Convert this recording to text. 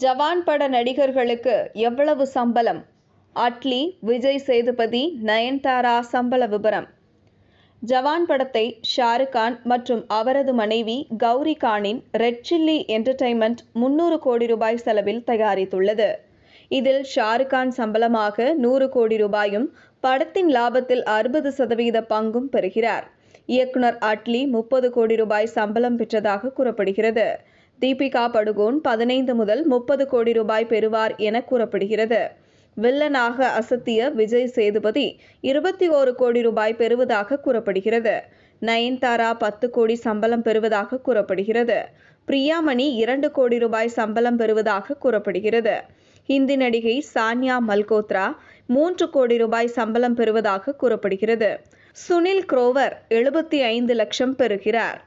ஜவான் பட நடிகர்களுக்கு எவ்வளவு சம்பளம்? அட்லி விஜய் சேதுபதி நயன்தாரா சம்பள விபரம். ஜவான் படத்தை ஷாருக் கான் மற்றும் அவரது மனைவி கௌரி கானின் ரெட் சில்லி என்டர்டைன்மெண்ட் முன்னூறு கோடி ரூபாய் செலவில் தயாரித்துள்ளது. இதில் ஷாருக் கான் சம்பளமாக நூறு கோடி ரூபாயும் படத்தின் லாபத்தில் அறுபது சதவீத பங்கும் பெறுகிறார். இயக்குனர் அட்லி முப்பது கோடி ரூபாய் சம்பளம் பெற்றதாக கூறப்படுகிறது. தீபிகா படுகோன் பதினைந்து முதல் முப்பது கோடி ரூபாய் பெறுவார் என கூறப்படுகிறது. வில்லனாக அசத்திய விஜய் சேதுபதி இருபத்தி ஓரு கோடி ரூபாய் பெறுவதாக கூறப்படுகிறது. நயன்தாரா பத்து கோடி சம்பளம் பெறுவதாக கூறப்படுகிறது. பிரியாமணி இரண்டு கோடி ரூபாய் சம்பளம் பெறுவதாக கூறப்படுகிறது. ஹிந்தி நடிகை சானியா மல்கோத்ரா மூன்று கோடி ரூபாய் சம்பளம் பெறுவதாக கூறப்படுகிறது. சுனில் குரோவர் எழுபத்தி ஐந்து லட்சம் பெறுகிறார்.